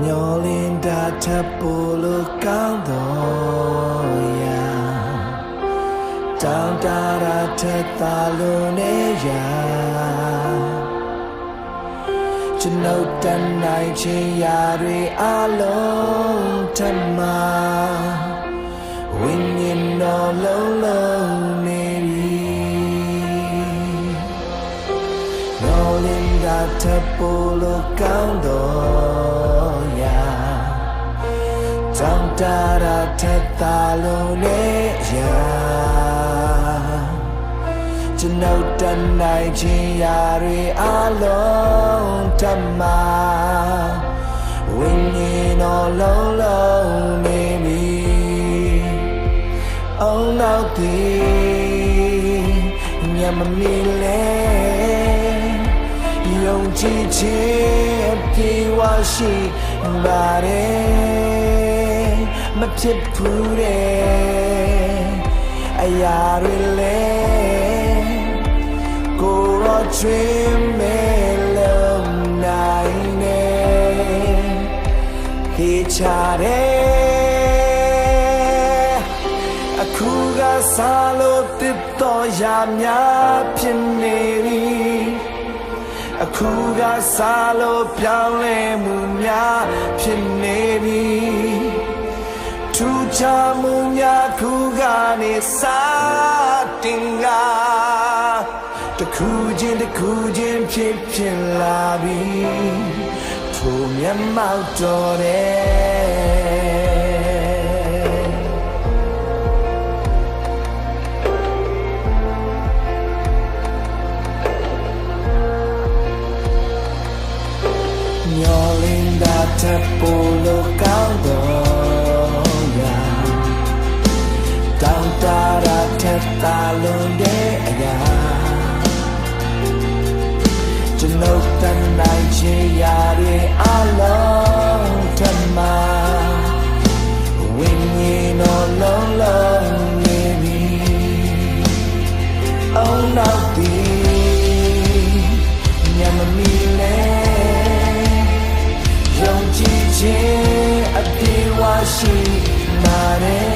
မျောလင်းတာထပ်ပို့လို့ကောင်းတော့ရာတောင်းတရာထက်သာလို့နေရာကျွန်ုပ်တန်နိုင်ချင်ရာတွေအလုံးထပ်မှာဝိညာဉ်တော်လုံးလုံးနေပြီ No linda te polo cando ya Tantara te talo ne ya ကျွန်ုပ်တန်နိုင်ခြင်းရာတွေအလုံးတမဝိညာဉ်တော်လုံးလုံးနေပြီအုံနောက်သည်ညမမီလဲယုံကြည်ခြင်းအပြေဝရှိပါတယ် မဖြစ်ဘူးတဲ့အရာတွေလဲကိုရောချွေးမဲလုံးနိုင်နေခေချတယ်အခုကစားလို့တစ်တော်ရများဖြစ်နေပြီအခုကစားလို့ပြောင်းလဲမှုများဖြစ်နေပြီထူး ခြားမှုများခုကနေစတင်ကတခုချင်းတခုချင်းဖြစ်ဖြစ်လာပြီထိုမျက်မှောက်တော်တယ်မျောလင်းတာတဲ့ပိုလိုကောင်းတော် ရာထက်သာလွန်တဲ့အရာကျွန်ုပ်တန်နိုင်ချင်ရာတွေအလုံးထမဝိညာဉ်တော်လုံးလုံးနေပြီအုံနောက်သည်ညမမီလဲယုံကြည်ခြင်းအပြေဝရှိမာတယ်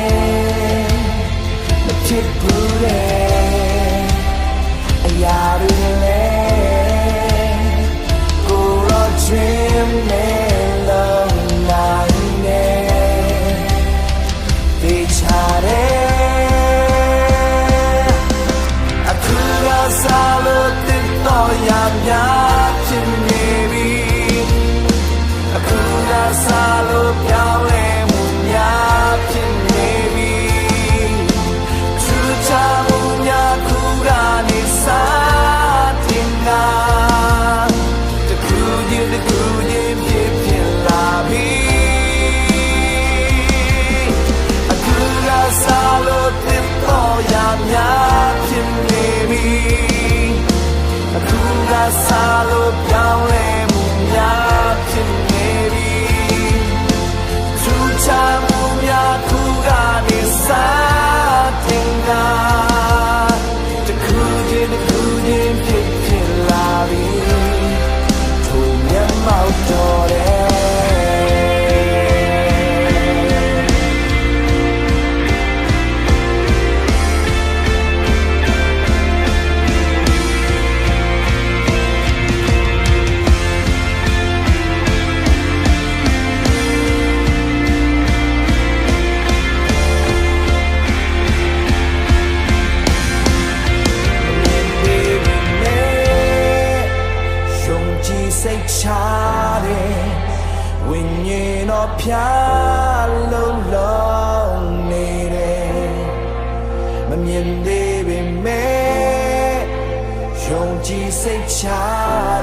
စိတ်ချ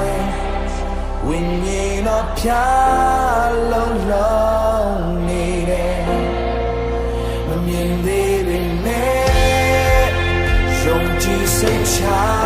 တယ်ဝိညာဉ်တော်ဖြာလုံးလုံးနေတယ်မမြင်သေးပေမဲ့ယုံကြည်စိတ်ချ